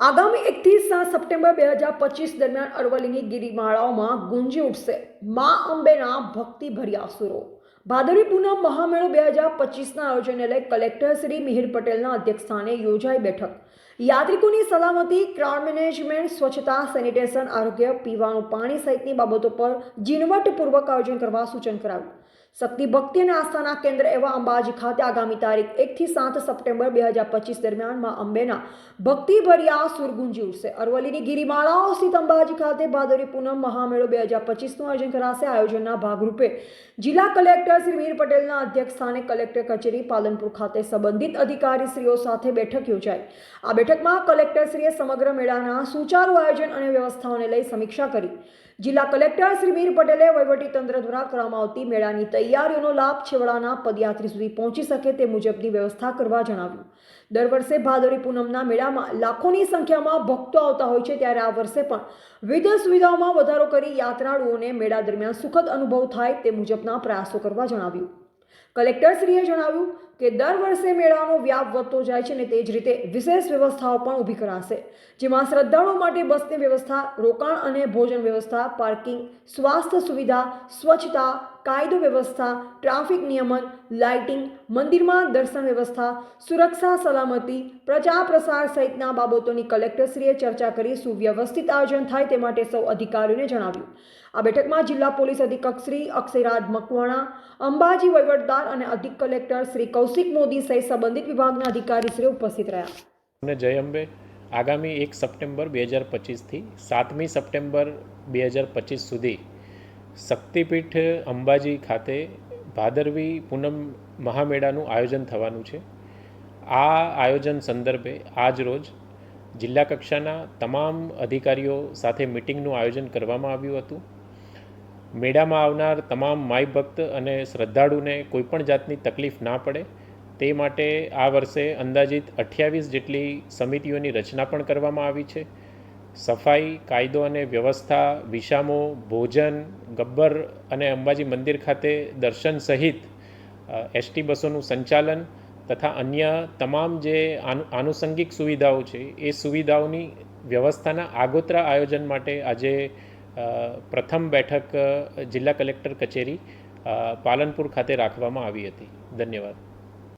આગામી એકથી સાત સપ્ટેમ્બર બે હજાર પચીસ દરમિયાન અરવલ્લીની ગિરિમાળાઓમાં ગુંજી ઉઠશે. મા અંબેના ભક્તિભર્યા સુરો ભાદરવી પૂનમ મહામેળો બે હજાર પચીસના આયોજનને લઈ કલેક્ટર શ્રી મિહિર પટેલના અધ્યક્ષસ્થાને યોજાઈ બેઠક. યાત્રિકોની સલામતી ક્રાઉડ મેનેજમેન્ટ સ્વચ્છતા સેનિટેશન આરોગ્ય, પીવાનું પાણી સહિતની બાબતો પર ઝીણવટપૂર્વક આયોજન કરવા સૂચન કરાવ્યું શક્તિ, ભક્તિ અને આસ્થાના કેન્દ્ર એવા અંબાજી ખાતે આગામી તારીખ એકથી સાત સપ્ટેમ્બર બે હજાર પચીસ દરમિયાનમાં અંબેના ભક્તિભર્યા સુર ગુંજી ઉઠશે અરવલ્લીની ગિરિમાળાઓ સ્થિત અંબાજી ખાતે ભાદરવી પૂનમ મહામેળો બે હજાર પચીસનું આયોજન કરાશે. આયોજનના ભાગરૂપે જિલ્લા કલેક્ટર શ્રી વીર પટેલના અધ્યક્ષ સ્થાને કલેક્ટર કચેરી પાલનપુર ખાતે સંબંધિત અધિકારીશ્રીઓ સાથે બેઠક યોજાઈ. આ બેઠકમાં કલેક્ટરશ્રીએ સમગ્ર મેળાના સુચારુ આયોજન અને વ્યવસ્થાઓને લઈ સમીક્ષા કરી. જિલ્લા કલેક્ટર શ્રી વીર પટેલે વહીવટી તંત્ર દ્વારા કરવામાં આવતી મેળાની તૈયારીઓનો લાભ છેવાડાના પદયાત્રી સુધી પહોંચી શકે તે મુજબની વ્યવસ્થા કરવા જણાવ્યું. દર વર્ષે ભાદરી પૂનમના મેળામાં લાખોની સંખ્યામાં ભક્તો આવતા હોય છે, ત્યારે આ વર્ષે પણ વિવિધ સુવિધાઓમાં વધારો કરી યાત્રાળુઓને મેળા દરમિયાન સુખદ અનુભવ થાય તે મુજબના પ્રયાસો કરવા જણાવ્યું. કલેક્ટરશ્રીએ જણાવ્યું કે દર વર્ષે મેળાનો વ્યાપ વધતો જાય છે અને તે જ રીતે વિશેષ વ્યવસ્થાઓ પણ ઊભી કરાશે, જેમાં શ્રદ્ધાળુઓ માટે બસની વ્યવસ્થા, રોકાણ અને ભોજન વ્યવસ્થા, પાર્કિંગ, સ્વાસ્થ્ય સુવિધા, સ્વચ્છતા, કાયદો વ્યવસ્થા, ટ્રાફિક નિયમન, લાઇટિંગ, મંદિરમાં દર્શન વ્યવસ્થા, સુરક્ષા, સલામતી પ્રચાર પ્રસાર સહિતના બાબતોની કલેક્ટરશ્રીએ ચર્ચા કરી સુવ્યવસ્થિત આયોજન થાય તે માટે સૌ અધિકારીઓને જણાવ્યું. આ બેઠકમાં જિલ્લા પોલીસ અધિક્ષક શ્રી અક્ષયરાજ મકવાણા, અંબાજી વહીવટદાર અને અધિક કલેક્ટર શ્રી કૌશિક મોદી સહિત સંબંધિત વિભાગના અધિકારીશ્રીઓ ઉપસ્થિત રહ્યા. જય અંબે, આગામી એક સપ્ટેમ્બર બે હજાર પચીસથી સાતમી સપ્ટેમ્બર બે હજાર પચીસ સુધી શક્તિપીઠ અંબાજી ખાતે ભાદરવી પૂનમ મહામેળાનું આયોજન થવાનું છે. આ આયોજન સંદર્ભે આજ રોજ જિલ્લા કક્ષાના તમામ અધિકારીઓ સાથે મિટિંગનું આયોજન કરવામાં આવ્યું હતું. મેળામાં આવનાર તમામ માય ભક્ત અને શ્રદ્ધાળુને કોઈપણ જાતની તકલીફ ના પડે તે માટે આ વર્ષે અંદાજિત અઠ્યાવીસ જેટલી સમિતિઓની રચના પણ કરવામાં આવી છે. સફાઈ, કાયદો અને વ્યવસ્થા વિષામો ભોજન, ગબ્બર અને અંબાજી મંદિર ખાતે દર્શન સહિત એસટી બસોનું સંચાલન તથા અન્ય તમામ જે આનુ આનુષંગિક સુવિધાઓ છે, એ સુવિધાઓની વ્યવસ્થાના આગોતરા આયોજન માટે આજે પ્રથમ બેઠક જિલ્લા કલેક્ટર કચેરી પાલનપુર ખાતે રાખવામાં આવી હતી. ધન્યવાદ.